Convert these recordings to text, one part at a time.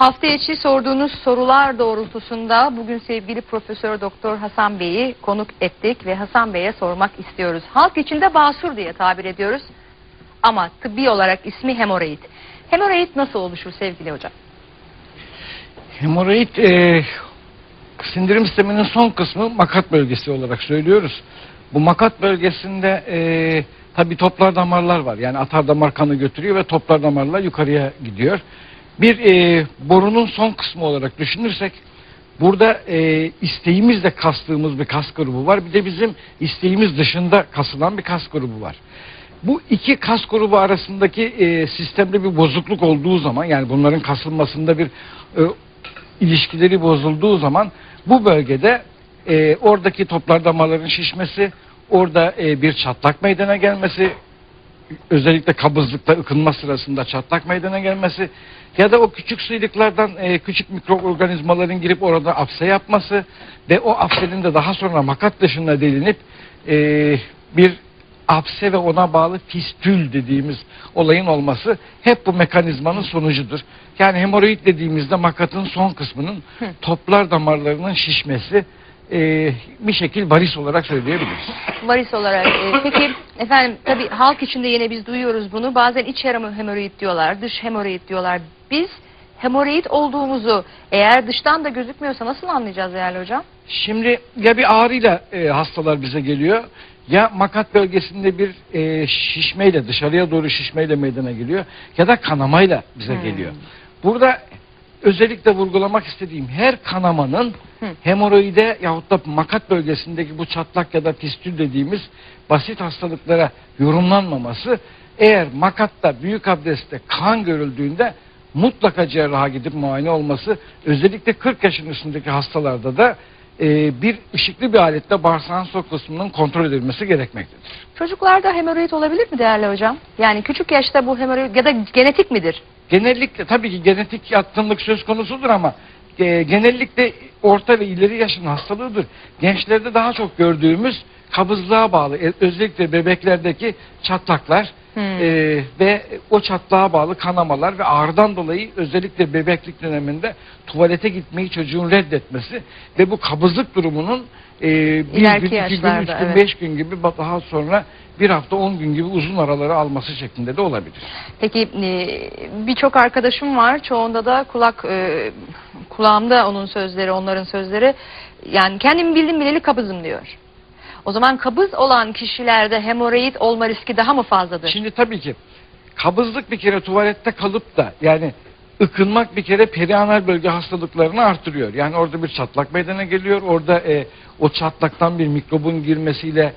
Hafta içi sorduğunuz sorular doğrultusunda bugün sevgili Profesör Doktor Hasan Bey'i konuk ettik ve Hasan Bey'e sormak istiyoruz. Halk içinde basur diye tabir ediyoruz ama tıbbi olarak ismi hemoroid. Hemoroid nasıl oluşur sevgili hocam? Hemoroid e, sindirim sisteminin son kısmı makat bölgesi olarak söylüyoruz. Bu makat bölgesinde e, tabi toplar damarlar var. Yani atar damar kanı götürüyor ve toplar damarlar yukarıya gidiyor. Bir e, borunun son kısmı olarak düşünürsek burada e, isteğimizle kastığımız bir kas grubu var. Bir de bizim isteğimiz dışında kasılan bir kas grubu var. Bu iki kas grubu arasındaki e, sistemde bir bozukluk olduğu zaman yani bunların kasılmasında bir e, ilişkileri bozulduğu zaman bu bölgede e, oradaki toplar damarların şişmesi, orada e, bir çatlak meydana gelmesi, özellikle kabızlıkta ıkınma sırasında çatlak meydana gelmesi ya da o küçük sıyrıklardan e, küçük mikroorganizmaların girip orada apse yapması ve o apsenin de daha sonra makat dışına delinip e, bir apse ve ona bağlı fistül dediğimiz olayın olması hep bu mekanizmanın sonucudur. Yani hemoroid dediğimizde makatın son kısmının toplar damarlarının şişmesi e, bir şekil varis olarak söyleyebiliriz. Varis olarak. e, peki efendim tabi halk içinde yine biz duyuyoruz bunu. Bazen iç yarımı hemoroid diyorlar, dış hemoroid diyorlar. Biz hemoroid olduğumuzu eğer dıştan da gözükmüyorsa nasıl anlayacağız değerli hocam? Şimdi ya bir ağrıyla e, hastalar bize geliyor ya makat bölgesinde bir e, şişmeyle dışarıya doğru şişmeyle meydana geliyor ya da kanamayla bize Hmm. geliyor. Burada özellikle vurgulamak istediğim her kanamanın Hı. hemoroide yahut da makat bölgesindeki bu çatlak ya da pistül dediğimiz basit hastalıklara yorumlanmaması eğer makatta büyük abdestte kan görüldüğünde mutlaka cerraha gidip muayene olması özellikle 40 yaşın üstündeki hastalarda da e, bir ışıklı bir aletle bağırsağın sol kısmının kontrol edilmesi gerekmektedir. Çocuklarda hemoroid olabilir mi değerli hocam? Yani küçük yaşta bu hemoroid ya da genetik midir? Genellikle tabii ki genetik yatkınlık söz konusudur ama e, genellikle orta ve ileri yaşın hastalığıdır. Gençlerde daha çok gördüğümüz kabızlığa bağlı e, özellikle bebeklerdeki çatlaklar Hmm. e, ve o çatlağa bağlı kanamalar ve ağrıdan dolayı özellikle bebeklik döneminde tuvalete gitmeyi çocuğun reddetmesi ve bu kabızlık durumunun e, bir İleriki gün, iki gün, üç gün, evet. beş gün gibi daha sonra bir hafta on gün gibi uzun araları alması şeklinde de olabilir. Peki e, birçok arkadaşım var. Çoğunda da kulak e, kulağımda onun sözleri, onların sözleri. Yani kendim bildim bileli kabızım diyor. O zaman kabız olan kişilerde hemoroid olma riski daha mı fazladır? Şimdi tabii ki kabızlık bir kere tuvalette kalıp da yani ıkınmak bir kere perianal bölge hastalıklarını artırıyor. Yani orada bir çatlak meydana geliyor. Orada e, o çatlaktan bir mikrobun girmesiyle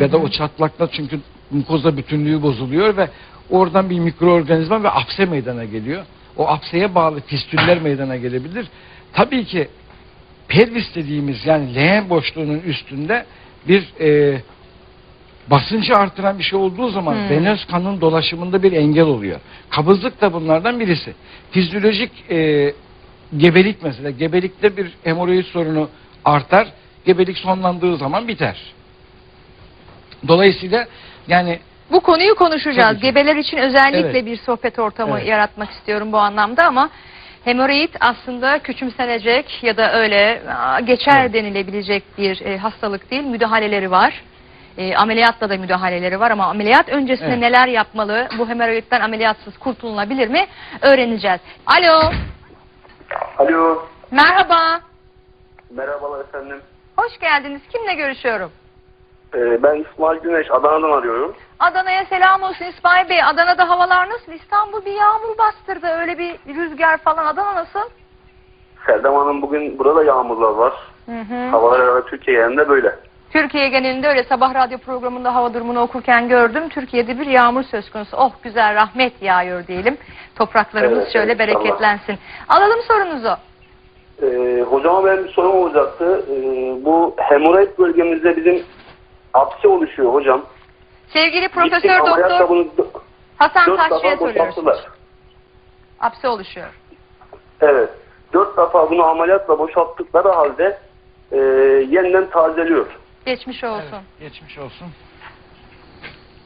ve de o çatlakta çünkü mukoza bütünlüğü bozuluyor ve oradan bir mikroorganizma ve apse meydana geliyor. O apseye bağlı fistüller meydana gelebilir. Tabii ki pelvis dediğimiz yani leğen boşluğunun üstünde bir e, basıncı artıran bir şey olduğu zaman Hmm. venöz kanın dolaşımında bir engel oluyor. Kabızlık da bunlardan birisi. Fizyolojik e, gebelik mesela. Gebelikte bir hemoroid sorunu artar. Gebelik sonlandığı zaman biter. Dolayısıyla yani Bu konuyu konuşacağız. Gebeler için özellikle Evet. bir sohbet ortamı Evet. yaratmak istiyorum bu anlamda ama hemoroid aslında küçümsenecek ya da öyle aa, geçer Evet. denilebilecek bir e, hastalık değil. Müdahaleleri var. E, ameliyatla da müdahaleleri var ama ameliyat öncesinde Evet. neler yapmalı? Bu hemoroidden ameliyatsız kurtulunabilir mi? Öğreneceğiz. Alo. Alo, Merhaba. merhabalar efendim. Hoş geldiniz. Kimle görüşüyorum? Ee, ben İsmail Güneş, Adana'dan arıyorum. Adana'ya selam olsun İsmail Bey. Adana'da havalar nasıl? İstanbul bir yağmur bastırdı. Öyle bir rüzgar falan. Adana nasıl? Serdem Hanım bugün burada yağmurlar var. Hı hı. Havalar herhalde Türkiye yerinde böyle. Türkiye genelinde öyle sabah radyo programında hava durumunu okurken gördüm. Türkiye'de bir yağmur söz konusu. Oh güzel rahmet yağıyor diyelim. Topraklarımız Evet, şöyle evet, bereketlensin. Alalım sorunuzu. Ee, hocama benim bir sorum olacaktı. Ee, bu hemoroid bölgemizde bizim apse oluşuyor hocam. Sevgili Profesör Doktor bunu Hasan dört Taşçı'ya defa soruyoruz. boşalttılar. Apse oluşuyor. Evet. Dört defa bunu ameliyatla boşalttıkları halde e, yeniden tazeliyor. Geçmiş olsun. geçmiş olsun.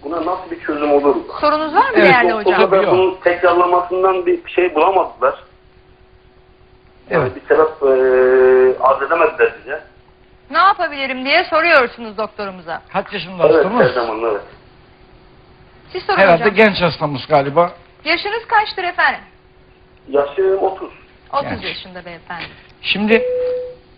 Buna nasıl bir çözüm olur? Sorunuz var mı Evet, değerli o- o hocam? Tabii o. bunun tekrarlamasından bir şey bulamadılar. Yani Evet. bir sebep e, arz edemediler bize. Ne yapabilirim diye soruyorsunuz doktorumuza. Kaç yaşında Evet her hastamız? zaman evet. Siz sorun Herhalde hocam. genç hastamız galiba. Yaşınız kaçtır efendim? Yaşım 30. 30 Genç. yaşında beyefendi. Şimdi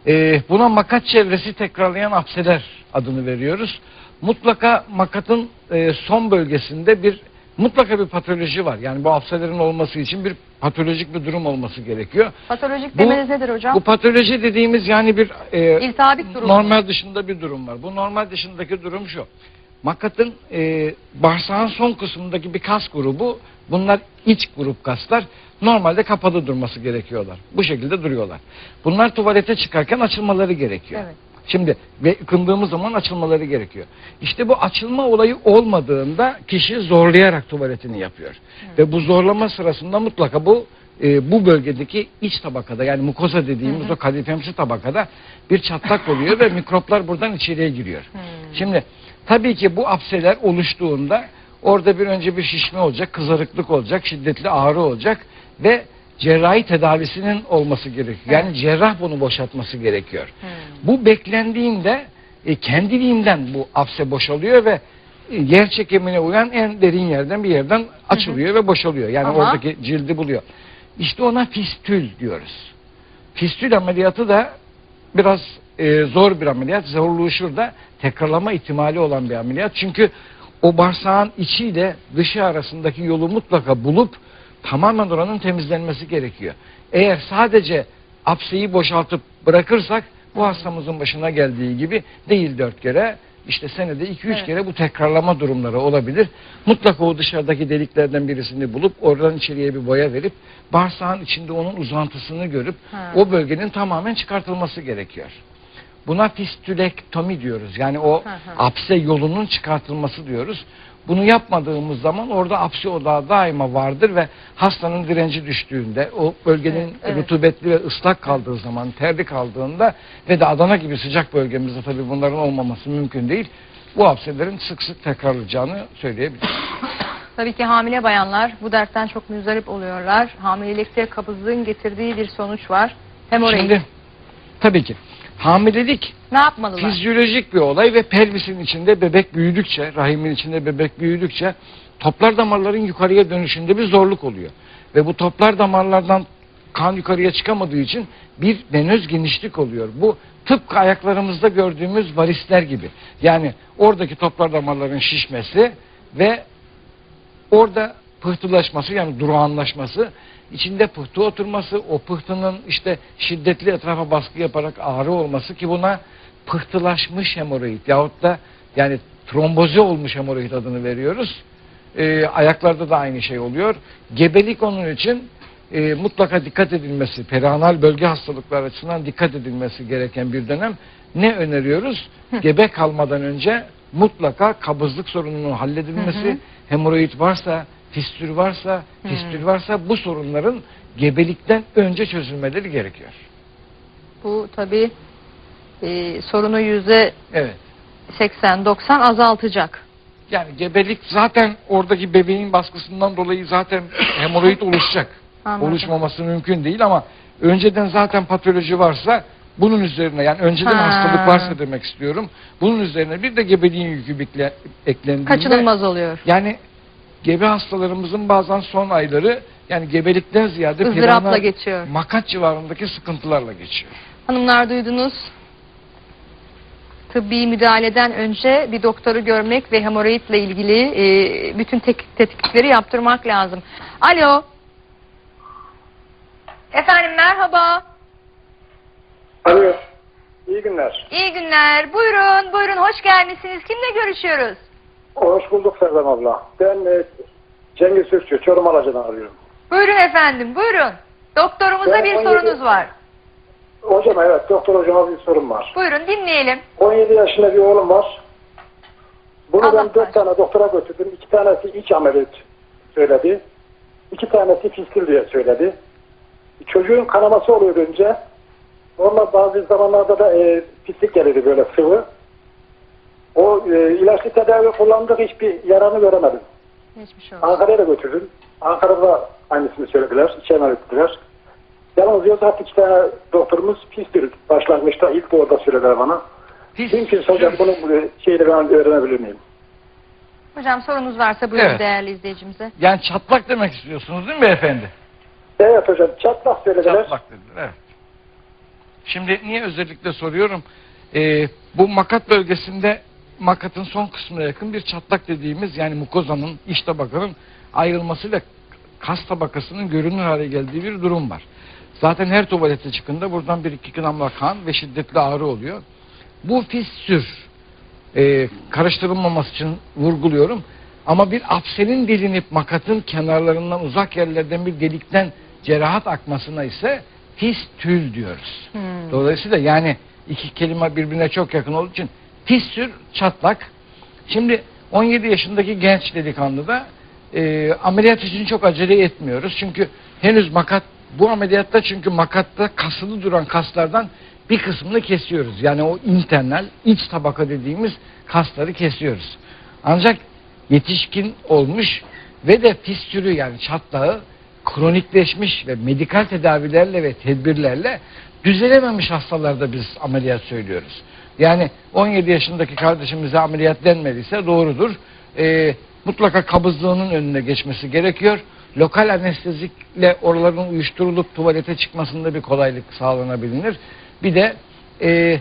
e, buna makat çevresi tekrarlayan apseler adını veriyoruz. Mutlaka makatın e, son bölgesinde bir mutlaka bir patoloji var. Yani bu apselerin olması için bir patolojik bir durum olması gerekiyor. Patolojik demeniz nedir hocam? Bu patoloji dediğimiz yani bir e, durum. normal dışında bir durum var. Bu normal dışındaki durum şu. Makatın e, bağırsağın son kısmındaki bir kas grubu bunlar iç grup kaslar normalde kapalı durması gerekiyorlar. Bu şekilde duruyorlar. Bunlar tuvalete çıkarken açılmaları gerekiyor. Evet. Şimdi ve ıkındığımız zaman açılmaları gerekiyor. İşte bu açılma olayı olmadığında kişi zorlayarak tuvaletini yapıyor. Ve bu zorlama sırasında mutlaka bu e, bu bölgedeki iç tabakada yani mukoza dediğimiz o kadifemsi tabakada bir çatlak oluyor ve mikroplar buradan içeriye giriyor. Şimdi tabii ki bu apseler oluştuğunda orada bir önce bir şişme olacak, kızarıklık olacak, şiddetli ağrı olacak ve cerrahi tedavisinin olması gerekiyor. Yani cerrah bunu boşaltması gerekiyor. Bu beklendiğinde e, kendiliğinden bu apse boşalıyor ve e, yer çekimine uyan en derin yerden bir yerden açılıyor ve boşalıyor. Yani Ama- oradaki cildi buluyor. İşte ona fistül diyoruz. Fistül ameliyatı da biraz e, zor bir ameliyat. Zorluğu şurada tekrarlama ihtimali olan bir ameliyat. Çünkü o bağırsağın içiyle dışı arasındaki yolu mutlaka bulup tamamen oranın temizlenmesi gerekiyor. Eğer sadece apseyi boşaltıp bırakırsak bu hastamızın başına geldiği gibi değil dört kere işte senede iki üç Evet. kere bu tekrarlama durumları olabilir. Mutlaka o dışarıdaki deliklerden birisini bulup oradan içeriye bir boya verip bağırsağın içinde onun uzantısını görüp Ha. o bölgenin tamamen çıkartılması gerekiyor. Buna fistülektomi diyoruz. Yani o Hı hı. apse yolunun çıkartılması diyoruz. Bunu yapmadığımız zaman orada apse odağı daima vardır ve hastanın direnci düştüğünde o bölgenin Evet, evet. rutubetli ve ıslak kaldığı zaman, terli kaldığında ve de Adana gibi sıcak bölgemizde tabii bunların olmaması mümkün değil. Bu apselerin sık sık tekrarlayacağını söyleyebiliriz. Tabii ki hamile bayanlar bu dertten çok müzdarip oluyorlar. Hamilelikte kabızlığın getirdiği bir sonuç var. Hemoroid. Şimdi tabii ki hamilelik ne yapmalılar? fizyolojik bir olay ve pelvisin içinde bebek büyüdükçe, rahimin içinde bebek büyüdükçe toplar damarların yukarıya dönüşünde bir zorluk oluyor. Ve bu toplar damarlardan kan yukarıya çıkamadığı için bir venöz genişlik oluyor. Bu tıpkı ayaklarımızda gördüğümüz varisler gibi. Yani oradaki toplar damarların şişmesi ve orada pıhtılaşması yani durağanlaşması, içinde pıhtı oturması, o pıhtının işte şiddetli etrafa baskı yaparak ağrı olması ki buna pıhtılaşmış hemoroid yahut da yani tromboze olmuş hemoroid adını veriyoruz. Ee, ayaklarda da aynı şey oluyor. Gebelik onun için e, mutlaka dikkat edilmesi, perianal bölge hastalıkları açısından dikkat edilmesi gereken bir dönem. Ne öneriyoruz? Gebe kalmadan önce mutlaka kabızlık sorununun halledilmesi, hemoroid varsa, fistül varsa, fistül varsa bu sorunların gebelikten önce çözülmeleri gerekiyor. Bu tabii e, sorunu yüzde Evet. 80-90 azaltacak. Yani gebelik zaten oradaki bebeğin baskısından dolayı zaten hemoroid oluşacak. Anladım. Oluşmaması mümkün değil ama önceden zaten patoloji varsa bunun üzerine yani önceden Ha. hastalık varsa demek istiyorum. Bunun üzerine bir de gebeliğin yükü eklendiğinde Kaçınılmaz oluyor. yani gebe hastalarımızın bazen son ayları yani gebelikten ziyade ızdırapla perianal geçiyor. makat civarındaki sıkıntılarla geçiyor. Hanımlar duydunuz. Tıbbi müdahaleden önce bir doktoru görmek ve hemoroidle ilgili e, bütün tek- tetkikleri yaptırmak lazım. Alo. Efendim merhaba. Alo. İyi günler. İyi günler. Buyurun, buyurun. Hoş gelmişsiniz. Kimle görüşüyoruz? Hoş bulduk Serdar abla. Ben e, Cengiz Türkçü, Çorum Alacı'dan arıyorum. Buyurun efendim, buyurun. Doktorumuza Ben bir 17 sorunuz var. Hocam evet, doktor hocama bir sorum var. Buyurun dinleyelim. 17 yaşında bir oğlum var. Bunu Allah ben 4 tane doktora götürdüm. 2 tanesi iç ameliyat söyledi. 2 tanesi fiskül diye söyledi. Çocuğun kanaması oluyor önce. Normal bazı zamanlarda da e, pislik gelirdi böyle sıvı. O e, ilaçlı tedavi kullandık hiçbir yaranı göremedim. Geçmiş olsun. Ankara'ya da götürdüm. Ankara'da aynısını söylediler. İçeri ettiler. Yalnız Yozgat iki tane doktorumuz pistir başlangıçta ilk orada söylediler bana. Pis, Mümkünse hocam bunun bu şeyini ben öğrenebilir miyim? Hocam sorunuz varsa buyurun Evet. değerli izleyicimize. Yani çatlak demek istiyorsunuz değil mi beyefendi? Evet hocam çatlak söylediler. Çatlak dediler evet. Şimdi niye özellikle soruyorum? Ee, bu makat bölgesinde makatın son kısmına yakın bir çatlak dediğimiz yani mukozanın iç tabakanın ayrılması ve kas tabakasının görünür hale geldiği bir durum var. Zaten her tuvalete çıkında buradan bir iki damla kan ve şiddetli ağrı oluyor. Bu fissür e, karıştırılmaması için vurguluyorum. Ama bir apselin delinip makatın kenarlarından uzak yerlerden bir delikten cerahat akmasına ise fistül diyoruz. Hmm. Dolayısıyla yani iki kelime birbirine çok yakın olduğu için fissür çatlak. Şimdi 17 yaşındaki genç delikanlı da e, ameliyat için çok acele etmiyoruz. Çünkü henüz makat bu ameliyatta çünkü makatta kasılı duran kaslardan bir kısmını kesiyoruz. Yani o internal iç tabaka dediğimiz kasları kesiyoruz. Ancak yetişkin olmuş ve de fistülü yani çatlağı kronikleşmiş ve medikal tedavilerle ve tedbirlerle düzelememiş hastalarda biz ameliyat söylüyoruz. Yani 17 yaşındaki kardeşimize ameliyat denmediyse doğrudur. Ee, mutlaka kabızlığının önüne geçmesi gerekiyor. Lokal anestezikle oraların uyuşturulup tuvalete çıkmasında bir kolaylık sağlanabilir. Bir de e,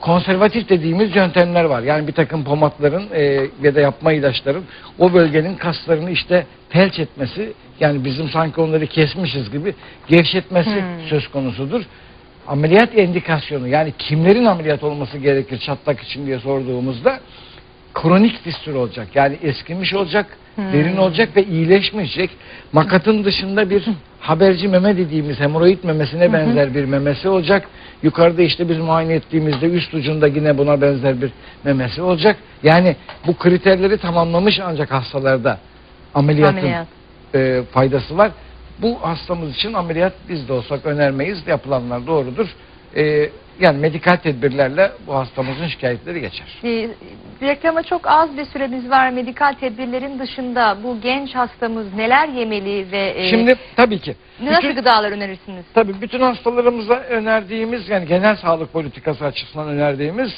konservatif dediğimiz yöntemler var. Yani bir takım pomatların e, ya da yapma ilaçların o bölgenin kaslarını işte felç etmesi yani bizim sanki onları kesmişiz gibi gevşetmesi Hmm. söz konusudur. Ameliyat endikasyonu yani kimlerin ameliyat olması gerekir çatlak için diye sorduğumuzda kronik fistül olacak. Yani eskimiş olacak, Hmm. derin olacak ve iyileşmeyecek. Makatın dışında bir haberci meme dediğimiz hemoroid memesine benzer bir memesi olacak. Yukarıda işte biz muayene ettiğimizde üst ucunda yine buna benzer bir memesi olacak. Yani bu kriterleri tamamlamış ancak hastalarda ameliyatın Ameliyat. e, faydası var. Bu hastamız için ameliyat biz de olsak önermeyiz. Yapılanlar doğrudur. E, yani medikal tedbirlerle bu hastamızın şikayetleri geçer. Ee, reklama çok az bir süremiz var. Medikal tedbirlerin dışında bu genç hastamız neler yemeli ve e, Şimdi tabii ki. nasıl bütün- gıdalar önerirsiniz? Tabii bütün hastalarımıza önerdiğimiz yani genel sağlık politikası açısından önerdiğimiz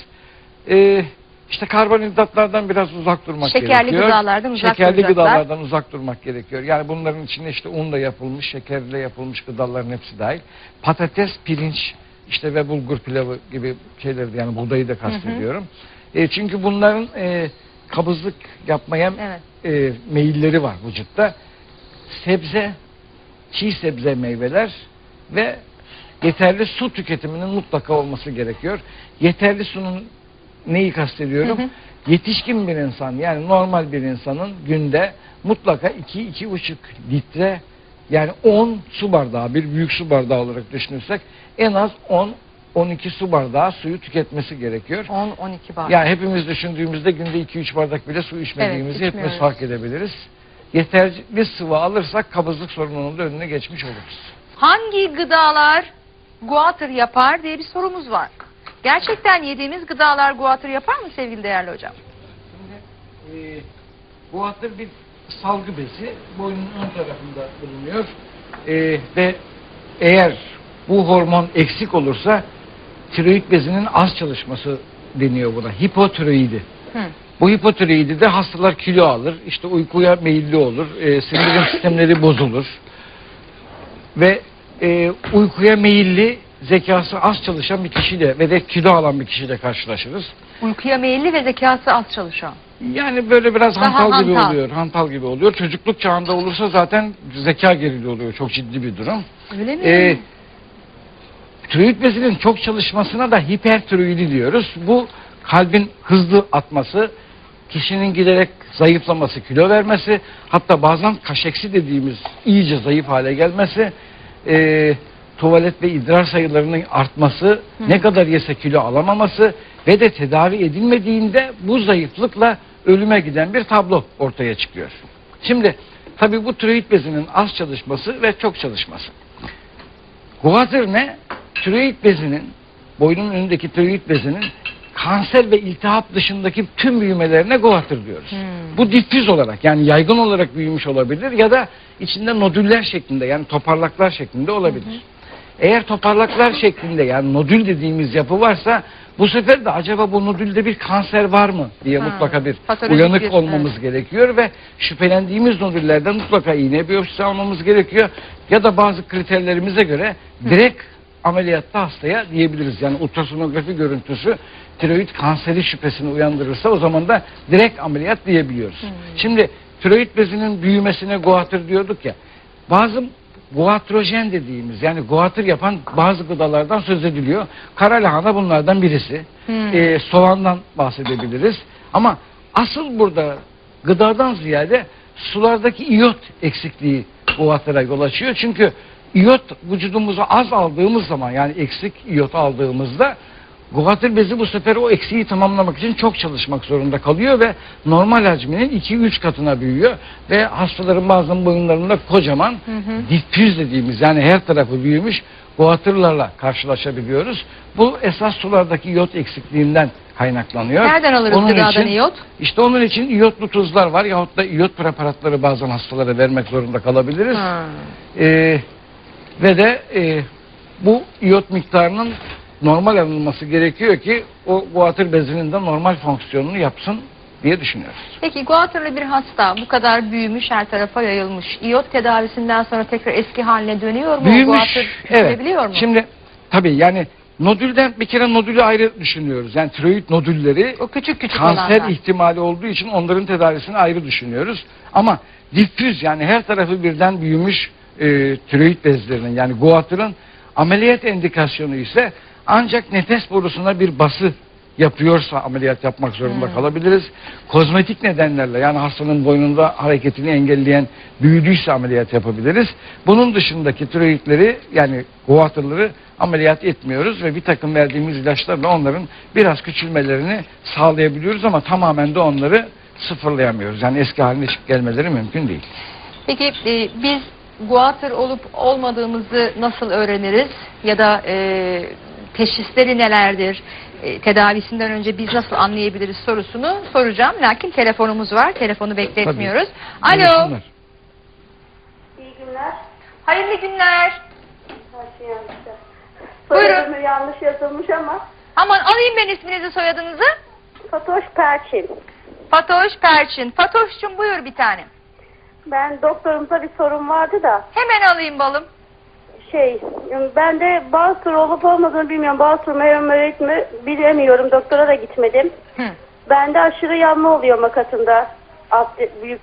e, işte karbonhidratlardan biraz uzak durmak Şekerli gerekiyor. gıdalardan uzak Şekerli duracaklar. gıdalardan uzak durmak gerekiyor. Yani bunların içinde işte unla yapılmış, şekerle yapılmış gıdaların hepsi dahil. Patates, pirinç işte ve bulgur pilavı gibi şeyleri yani buğdayı da kastediyorum. E, çünkü bunların e, kabızlık yapmaya Evet. e, meyilleri var vücutta. Sebze, çiğ sebze meyveler ve yeterli su tüketiminin mutlaka olması gerekiyor. Yeterli sunun neyi kastediyorum? Hı hı. Yetişkin bir insan yani normal bir insanın günde mutlaka 2-2,5 litre yani 10 su bardağı bir büyük su bardağı olarak düşünürsek en az 10 12 su bardağı suyu tüketmesi gerekiyor. 10-12 bar. Yani hepimiz düşündüğümüzde günde 2-3 bardak bile su içmediğimizi Evet, hepimiz fark edebiliriz. Yeterli sıvı alırsak kabızlık sorununun da önüne geçmiş oluruz. Hangi gıdalar guatr yapar diye bir sorumuz var. Gerçekten yediğimiz gıdalar guatr yapar mı sevgili değerli hocam? Şimdi e, bu hatır bir salgı bezi boynun ön tarafında bulunuyor. E, ve eğer bu hormon eksik olursa tiroid bezinin az çalışması deniyor buna. Hipotiroidi. Hı. Bu hipotiroidi de hastalar kilo alır, işte uykuya meyilli olur, e, sindirim sistemleri bozulur ve e, uykuya meyilli zekası az çalışan bir kişiyle ve de kilo alan bir kişiyle karşılaşırız. Uykuya meyilli ve zekası az çalışan. Yani böyle biraz Daha hantal, gibi hantal. oluyor, hantal gibi oluyor. Çocukluk çağında olursa zaten zeka gerili oluyor, çok ciddi bir durum. Öyle mi? Ee, tiroid bezinin çok çalışmasına da hipertiroidi diyoruz. Bu kalbin hızlı atması, kişinin giderek zayıflaması, kilo vermesi, hatta bazen kaşeksi dediğimiz iyice zayıf hale gelmesi, e, tuvalet ve idrar sayılarının artması, ne kadar yese kilo alamaması ve de tedavi edilmediğinde bu zayıflıkla ölüme giden bir tablo ortaya çıkıyor. Şimdi tabii bu tiroid bezinin az çalışması ve çok çalışması. Guatr ne? Tiroid bezinin, boynun önündeki tiroid bezinin kanser ve iltihap dışındaki tüm büyümelerine guatr diyoruz. Hmm. Bu difüz olarak yani yaygın olarak büyümüş olabilir ya da içinde nodüller şeklinde yani toparlaklar şeklinde olabilir. Eğer toparlaklar şeklinde yani nodül dediğimiz yapı varsa bu sefer de acaba bu nodülde bir kanser var mı diye Ha, mutlaka bir uyanık bir- olmamız gerekiyor ve şüphelendiğimiz nodüllerden mutlaka iğne biyopsisi almamız gerekiyor. Ya da bazı kriterlerimize göre direkt ameliyatta hastaya diyebiliriz. Yani ultrasonografi görüntüsü tiroid kanseri şüphesini uyandırırsa o zaman da direkt ameliyat diyebiliyoruz. Şimdi tiroid bezinin büyümesine goatır diyorduk ya. Bazı goatrojen dediğimiz yani goatır yapan bazı gıdalardan söz ediliyor. Kara lahana bunlardan birisi. Ee, soğandan bahsedebiliriz. Ama asıl burada gıdadan ziyade sulardaki iyot eksikliği goatıra yol açıyor. Çünkü iyot vücudumuza az aldığımız zaman yani eksik iyot aldığımızda Goatır bezi bu sefer o eksiği tamamlamak için çok çalışmak zorunda kalıyor ve normal hacminin 2-3 katına büyüyor ve hastaların bazen boyunlarında kocaman diffüz dediğimiz yani her tarafı büyümüş goatırlarla karşılaşabiliyoruz. Bu esas sulardaki iyot eksikliğinden kaynaklanıyor. Nereden alırız Onun gıdadan için- iyot? İşte onun için iyotlu tuzlar var yahut da iyot preparatları bazen hastalara vermek zorunda kalabiliriz. Ee, ve de e, bu iyot miktarının normal alınması gerekiyor ki o guatr bezinin de normal fonksiyonunu yapsın diye düşünüyoruz. Peki guatırlı bir hasta bu kadar büyümüş her tarafa yayılmış. İyot tedavisinden sonra tekrar eski haline dönüyor mu? Büyümüş, evet. mu? Şimdi tabii yani nodülden bir kere nodülü ayrı düşünüyoruz. Yani tiroid nodülleri o küçük küçük kanser olanlar. ihtimali olduğu için onların tedavisini ayrı düşünüyoruz. Ama diffüz yani her tarafı birden büyümüş e, tiroid bezlerinin yani guatırın ameliyat indikasyonu ise ancak nefes borusuna bir bası yapıyorsa ameliyat yapmak zorunda Hmm. kalabiliriz. Kozmetik nedenlerle yani hastanın boynunda hareketini engelleyen büyüdüyse ameliyat yapabiliriz. Bunun dışındaki tiroidleri yani guatırları ameliyat etmiyoruz ve bir takım verdiğimiz ilaçlarla onların biraz küçülmelerini sağlayabiliyoruz ama tamamen de onları sıfırlayamıyoruz. Yani eski haline gelmeleri mümkün değil. Peki e, biz guatır olup olmadığımızı nasıl öğreniriz? Ya da e, teşhisleri nelerdir? E, tedavisinden önce biz nasıl anlayabiliriz sorusunu soracağım. Lakin telefonumuz var. Telefonu bekletmiyoruz. Alo. Buyursunlar. İyi günler. Hayırlı günler. Her şey yanlış. Buyurun. Soyadımı yanlış yazılmış ama Aman alayım ben isminizi soyadınızı. Fatoş Perçin. Fatoş Perçin. Fatoş'cum buyur bir tane. Ben doktorumuza bir sorum vardı da Hemen alayım balım. Şey ben de Basur olup olmadığını bilmiyorum. Basur hemoroid mi bilemiyorum. Doktora da gitmedim. Hı. Bende aşırı yanma oluyor makatında. Abde- büyük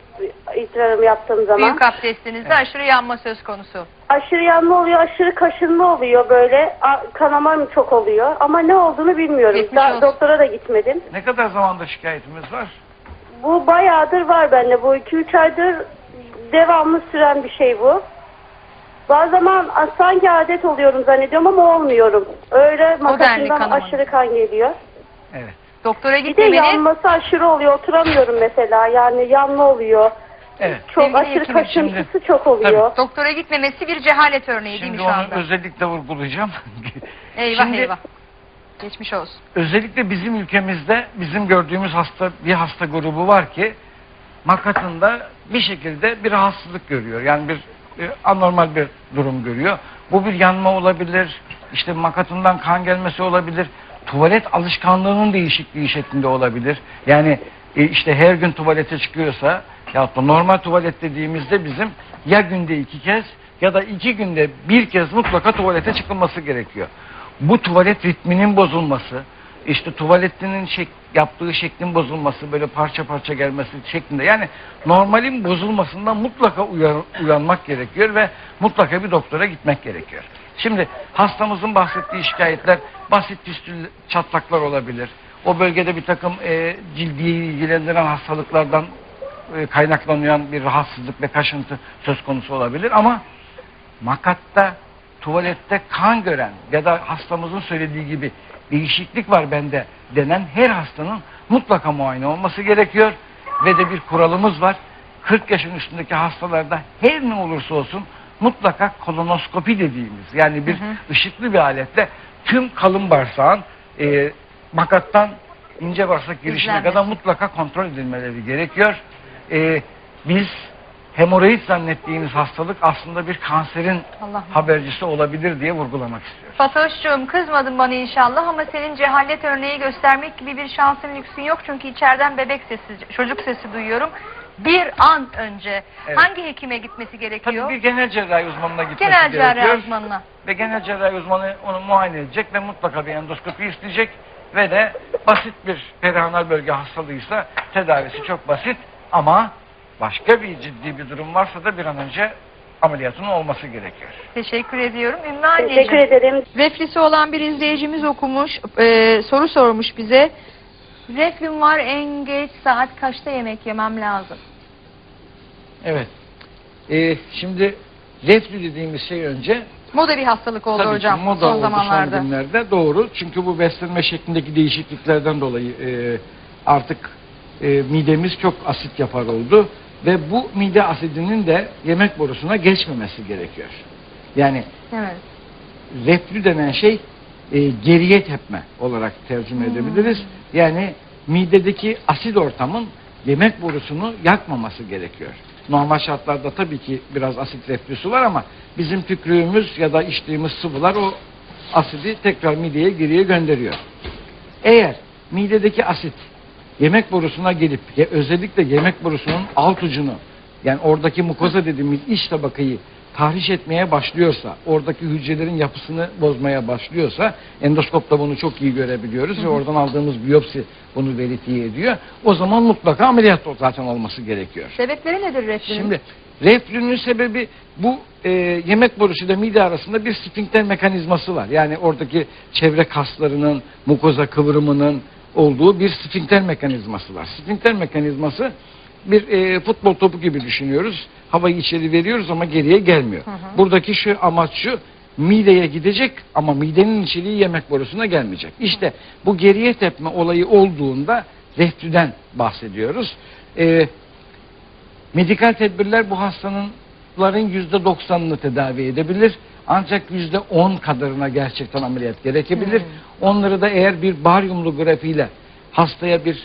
idrarım yaptığım zaman. Büyük abdestinizde aşırı yanma söz konusu. Aşırı yanma oluyor, aşırı kaşınma oluyor böyle. A- Kanamam çok oluyor ama ne olduğunu bilmiyorum. Geçmiş Daha olsun. doktora da gitmedim. Ne kadar zamandır şikayetimiz var? Bu bayağıdır var bende. Bu 2-3 aydır devamlı süren bir şey bu. Bazı zaman a- sanki adet oluyorum zannediyorum ama olmuyorum. Öyle makasından aşırı kan geliyor. Evet. Doktora Bir de gitmemeniz yanması aşırı oluyor. Oturamıyorum mesela. Yani yanma oluyor. Evet. Çok Sevgili aşırı hekimim, kaşıntısı çok oluyor. doktora gitmemesi bir cehalet örneği değil mi Şimdi şu onu anda? özellikle vurgulayacağım. Eyvah Şimdi- eyvah. Geçmiş olsun. Özellikle bizim ülkemizde bizim gördüğümüz hasta bir hasta grubu var ki makatında bir şekilde bir rahatsızlık görüyor. Yani bir, bir anormal bir durum görüyor. Bu bir yanma olabilir, işte makatından kan gelmesi olabilir, tuvalet alışkanlığının değişikliği şeklinde olabilir. Yani e, işte her gün tuvalete çıkıyorsa ya da normal tuvalet dediğimizde bizim ya günde iki kez ya da iki günde bir kez mutlaka tuvalete çıkılması gerekiyor. Bu tuvalet ritminin bozulması, işte tuvaletinin şek yaptığı şeklin bozulması, böyle parça parça gelmesi şeklinde. Yani normalin bozulmasından mutlaka uyan- uyanmak gerekiyor ve mutlaka bir doktora gitmek gerekiyor. Şimdi hastamızın bahsettiği şikayetler basit püstül çatlaklar olabilir. O bölgede bir takım e, cildiyi ilgilendiren hastalıklardan e, kaynaklanan bir rahatsızlık ve kaşıntı söz konusu olabilir ama makatta tuvalette kan gören ya da hastamızın söylediği gibi değişiklik var bende denen her hastanın mutlaka muayene olması gerekiyor ve de bir kuralımız var. 40 yaşın üstündeki hastalarda her ne olursa olsun mutlaka kolonoskopi dediğimiz yani bir ışıklı bir aletle tüm kalın bağırsağın e, makattan ince bağırsak girişine İzlenmesi. kadar mutlaka kontrol edilmeleri gerekiyor. E, biz hemoroid zannettiğiniz hastalık aslında bir kanserin Allah habercisi olabilir diye vurgulamak istiyorum. Fatoş'cum kızmadın bana inşallah ama senin cehalet örneği göstermek gibi bir şansın lüksün yok. Çünkü içeriden bebek sesi, çocuk sesi duyuyorum. Bir an önce Evet. hangi hekime gitmesi Tabii gerekiyor? bir genel cerrahi uzmanına gitmesi Genel gerekiyor. cerrahi uzmanına. Ve genel cerrahi uzmanı onu muayene edecek ve mutlaka bir endoskopi isteyecek ve de basit bir perianal bölge hastalığıysa tedavisi çok basit ama başka bir ciddi bir durum varsa da bir an önce ameliyatın olması gerekiyor. Teşekkür ediyorum. Ümmü Teşekkür ederim. Reflüsü olan bir izleyicimiz okumuş, e, soru sormuş bize. Reflüm var en geç saat kaçta yemek yemem lazım? Evet. Ee, şimdi reflü dediğimiz şey önce Moda bir hastalık oldu Tabii hocam moda son oldu zamanlarda. son günlerde doğru. Çünkü bu beslenme şeklindeki değişikliklerden dolayı e, artık e, midemiz çok asit yapar oldu ve bu mide asidinin de yemek borusuna geçmemesi gerekiyor. Yani Evet. reflü denen şey e, geriye tepme olarak tercüme edebiliriz. Yani midedeki asit ortamın yemek borusunu yakmaması gerekiyor. Normal şartlarda tabii ki biraz asit reflüsü var ama bizim tükrüğümüz ya da içtiğimiz sıvılar o asidi tekrar mideye geriye gönderiyor. Eğer midedeki asit yemek borusuna gelip ya özellikle yemek borusunun alt ucunu yani oradaki mukoza dediğimiz iç tabakayı tahriş etmeye başlıyorsa, oradaki hücrelerin yapısını bozmaya başlıyorsa, endoskopta bunu çok iyi görebiliyoruz ve oradan aldığımız biyopsi bunu veritiye ediyor. O zaman mutlaka ameliyat zaten olması gerekiyor. Sebepleri nedir reflünün? Şimdi reflünün sebebi bu e, yemek borusuyla mide arasında bir sfinkter mekanizması var. Yani oradaki çevre kaslarının, mukoza kıvrımının olduğu bir sfinkter mekanizması var. Sfinkter mekanizması bir e, futbol topu gibi düşünüyoruz. Havayı içeri veriyoruz ama geriye gelmiyor. Buradaki şu amaç şu mideye gidecek ama midenin içeriği yemek borusuna gelmeyecek. İşte bu geriye tepme olayı olduğunda reflüden bahsediyoruz. E, Medikal tedbirler bu hastaların yüzde doksanını tedavi edebilir. Ancak yüzde on kadarına gerçekten ameliyat gerekebilir. Onları da eğer bir baryumlu grafiyle hastaya bir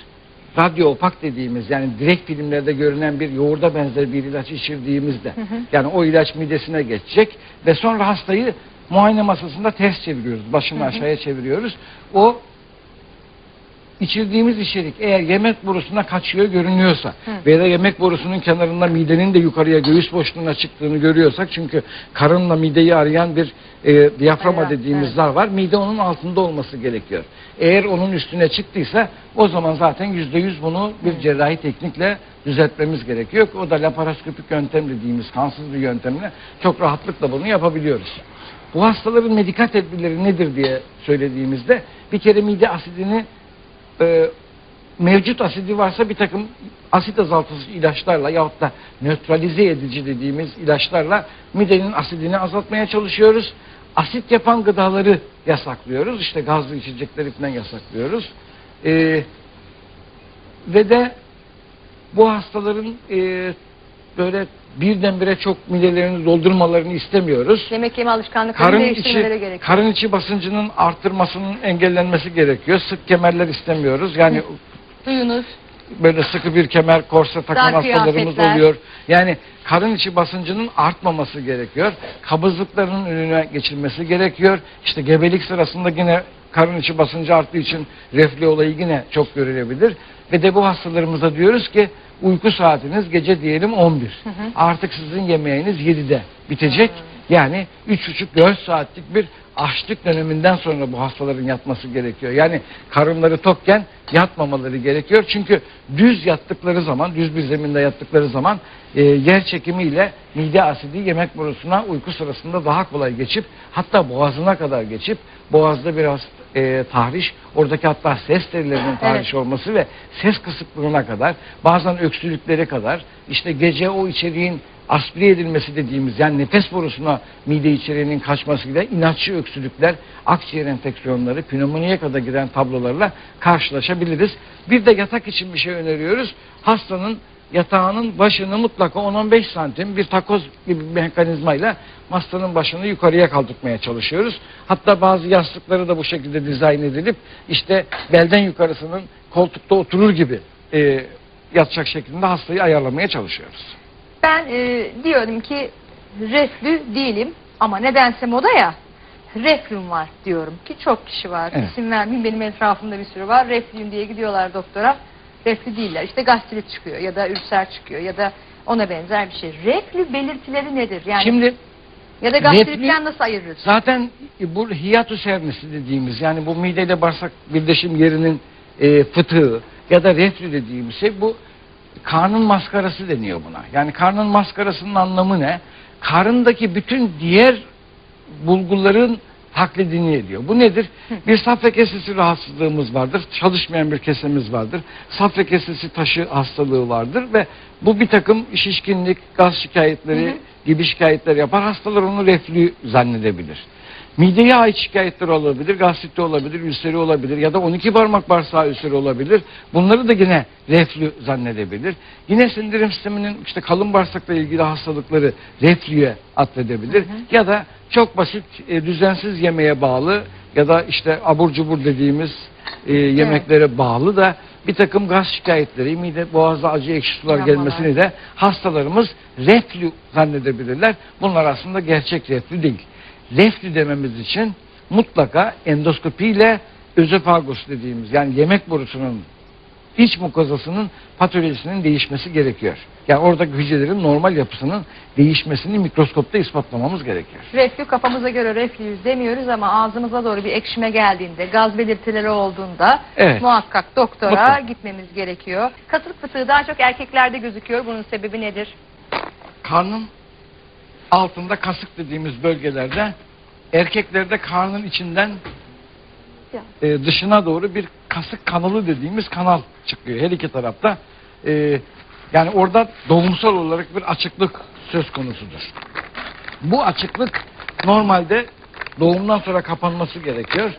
radyo opak dediğimiz yani direkt filmlerde görünen bir yoğurda benzer bir ilaç içirdiğimizde yani o ilaç midesine geçecek ve sonra hastayı muayene masasında ters çeviriyoruz. Başını aşağıya çeviriyoruz. O içirdiğimiz içerik eğer yemek borusuna kaçıyor görünüyorsa veya da yemek borusunun kenarında midenin de yukarıya göğüs boşluğuna çıktığını görüyorsak çünkü karınla mideyi arayan bir e, diyaframa Aynen, dediğimiz evet. zar var. Mide onun altında olması gerekiyor. Eğer onun üstüne çıktıysa o zaman zaten yüzde yüz bunu bir cerrahi teknikle düzeltmemiz gerekiyor. O da laparoskopik yöntem dediğimiz kansız bir yöntemle çok rahatlıkla bunu yapabiliyoruz. Bu hastaların medikal tedbirleri nedir diye söylediğimizde bir kere mide asidini e, mevcut asidi varsa bir takım asit azaltıcı ilaçlarla yahut da nötralize edici dediğimiz ilaçlarla midenin asidini azaltmaya çalışıyoruz. Asit yapan gıdaları yasaklıyoruz. İşte gazlı içecekleri falan yasaklıyoruz. E, ve de bu hastaların e, böyle birdenbire çok midelerini doldurmalarını istemiyoruz. Yemek yeme alışkanlıklarını Karın değiştirmeleri içi, gerekiyor. karın içi basıncının arttırmasının engellenmesi gerekiyor. Sık kemerler istemiyoruz. Yani Duyunuz. böyle sıkı bir kemer, korse takan Dar hastalarımız kıyafetler. oluyor. Yani karın içi basıncının artmaması gerekiyor. Kabızlıkların önüne geçilmesi gerekiyor. İşte gebelik sırasında yine karın içi basıncı arttığı için reflü olayı yine çok görülebilir. Ve de bu hastalarımıza diyoruz ki uyku saatiniz gece diyelim 11. Artık sizin yemeğiniz 7'de bitecek. Yani 3,5-4 saatlik bir açlık döneminden sonra bu hastaların yatması gerekiyor. Yani karınları tokken yatmamaları gerekiyor. Çünkü düz yattıkları zaman, düz bir zeminde yattıkları zaman e, yer çekimiyle mide asidi yemek borusuna uyku sırasında daha kolay geçip hatta boğazına kadar geçip boğazda biraz e, tahriş, oradaki hatta ses tellerinin tahriş olması ve ses kısıklığına kadar bazen öksürüklere kadar işte gece o içeriğin aspire edilmesi dediğimiz yani nefes borusuna mide içeriğinin kaçmasıyla inatçı öksürükler, akciğer enfeksiyonları, pnömoniye kadar giden tablolarla karşılaşabiliriz. Bir de yatak için bir şey öneriyoruz. Hastanın yatağının başını mutlaka 10-15 santim bir takoz gibi bir mekanizmayla hastanın başını yukarıya kaldırmaya çalışıyoruz. Hatta bazı yastıkları da bu şekilde dizayn edilip işte belden yukarısının koltukta oturur gibi e, yatacak şeklinde hastayı ayarlamaya çalışıyoruz. Ben e, diyorum ki reflü değilim ama nedense moda ya reflüm var diyorum ki çok kişi var. Evet. İsim vermeyeyim benim etrafımda bir sürü var. Reflüm diye gidiyorlar doktora. Reflü değiller. İşte gastrit çıkıyor ya da ülser çıkıyor ya da ona benzer bir şey. Reflü belirtileri nedir? Yani Şimdi ya da gastritten nasıl ayırırız? Zaten bu hiatus hernisi dediğimiz yani bu mideyle bağırsak birleşim yerinin e, fıtığı ya da reflü dediğimiz şey bu karnın maskarası deniyor buna. Yani karnın maskarasının anlamı ne? Karındaki bütün diğer bulguların taklidini ediyor. Bu nedir? Bir safra kesesi rahatsızlığımız vardır. Çalışmayan bir kesemiz vardır. Safra kesesi taşı hastalığı vardır ve bu bir takım şişkinlik, gaz şikayetleri gibi şikayetler yapar. Hastalar onu reflü zannedebilir. Mideye ait şikayetler olabilir, gastriti olabilir, ülseri olabilir ya da 12 parmak bağırsağı ülseri olabilir. Bunları da yine reflü zannedebilir. Yine sindirim sisteminin işte kalın bağırsakla ilgili hastalıkları reflüye atfedebilir. Ya da çok basit e, düzensiz yemeğe bağlı ya da işte abur cubur dediğimiz e, yemeklere bağlı da bir takım gaz şikayetleri, mide boğazda acı ekşi sular Yanmalar. gelmesini de hastalarımız reflü zannedebilirler. Bunlar aslında gerçek reflü değil. Reflü dememiz için mutlaka endoskopiyle özofagus dediğimiz yani yemek borusunun iç mukozasının patolojisinin değişmesi gerekiyor. Yani orada hücrelerin normal yapısının değişmesini mikroskopta ispatlamamız gerekiyor. Reflü kafamıza göre reflüyüz demiyoruz ama ağzımıza doğru bir ekşime geldiğinde, gaz belirtileri olduğunda Evet. muhakkak doktora Mutlaka. gitmemiz gerekiyor. Kasık fıtığı daha çok erkeklerde gözüküyor. Bunun sebebi nedir? Karnın altında kasık dediğimiz bölgelerde erkeklerde karnın içinden e, dışına doğru bir kasık kanalı dediğimiz kanal çıkıyor her iki tarafta. E, yani orada doğumsal olarak bir açıklık söz konusudur. Bu açıklık normalde doğumdan sonra kapanması gerekiyor.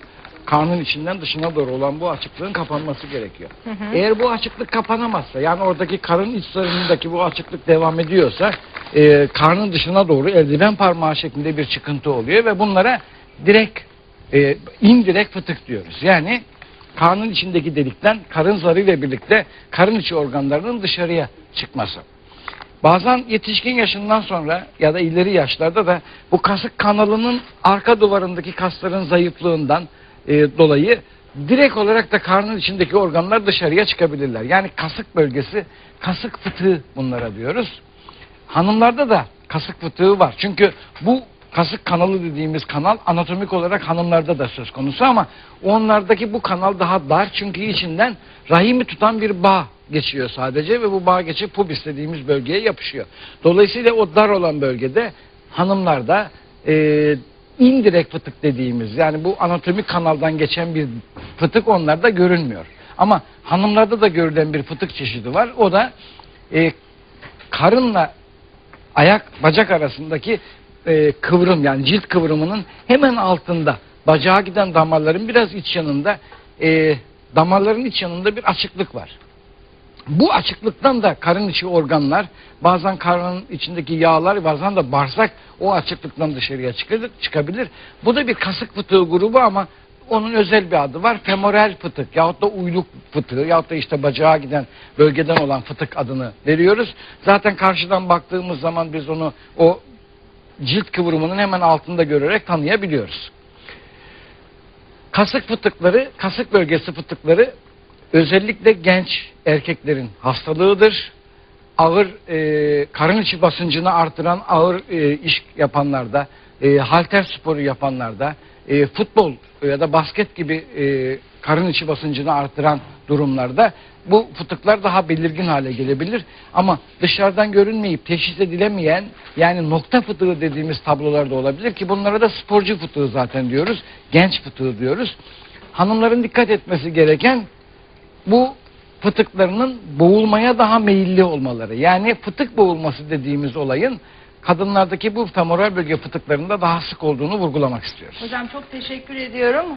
Karnın içinden dışına doğru olan bu açıklığın kapanması gerekiyor. Eğer bu açıklık kapanamazsa yani oradaki karın iç zarındaki bu açıklık devam ediyorsa e, karnın dışına doğru eldiven parmağı şeklinde bir çıkıntı oluyor ve bunlara direkt e, indirekt fıtık diyoruz. Yani karnın içindeki delikten karın zarıyla birlikte karın içi organlarının dışarıya çıkması. Bazen yetişkin yaşından sonra ya da ileri yaşlarda da bu kasık kanalının arka duvarındaki kasların zayıflığından e, dolayı direkt olarak da karnın içindeki organlar dışarıya çıkabilirler. Yani kasık bölgesi, kasık fıtığı bunlara diyoruz. Hanımlarda da kasık fıtığı var. Çünkü bu kasık kanalı dediğimiz kanal anatomik olarak hanımlarda da söz konusu ama onlardaki bu kanal daha dar çünkü içinden rahimi tutan bir bağ geçiyor sadece ve bu bağ geçip pubis dediğimiz bölgeye yapışıyor. Dolayısıyla o dar olan bölgede hanımlarda e, indirekt fıtık dediğimiz yani bu anatomik kanaldan geçen bir fıtık onlarda görünmüyor. Ama hanımlarda da görülen bir fıtık çeşidi var. O da e, karınla ayak bacak arasındaki e, kıvrım yani cilt kıvrımının hemen altında bacağa giden damarların biraz iç yanında e, damarların iç yanında bir açıklık var. Bu açıklıktan da karın içi organlar bazen karnın içindeki yağlar bazen de bağırsak o açıklıktan dışarıya çıkabilir. Bu da bir kasık fıtığı grubu ama onun özel bir adı var. Femoral fıtık yahut da uyluk fıtığı yahut da işte bacağa giden bölgeden olan fıtık adını veriyoruz. Zaten karşıdan baktığımız zaman biz onu o cilt kıvrımının hemen altında görerek tanıyabiliyoruz. Kasık fıtıkları, kasık bölgesi fıtıkları özellikle genç erkeklerin hastalığıdır. Ağır e, karın içi basıncını artıran ağır e, iş yapanlarda, e, halter sporu yapanlarda, e, futbol ya da basket gibi e, karın içi basıncını artıran durumlarda bu fıtıklar daha belirgin hale gelebilir. Ama dışarıdan görünmeyip teşhis edilemeyen yani nokta fıtığı dediğimiz tablolar da olabilir ki bunlara da sporcu fıtığı zaten diyoruz. Genç fıtığı diyoruz. Hanımların dikkat etmesi gereken bu fıtıklarının boğulmaya daha meyilli olmaları. Yani fıtık boğulması dediğimiz olayın kadınlardaki bu femoral bölge fıtıklarında daha sık olduğunu vurgulamak istiyoruz. Hocam çok teşekkür ediyorum.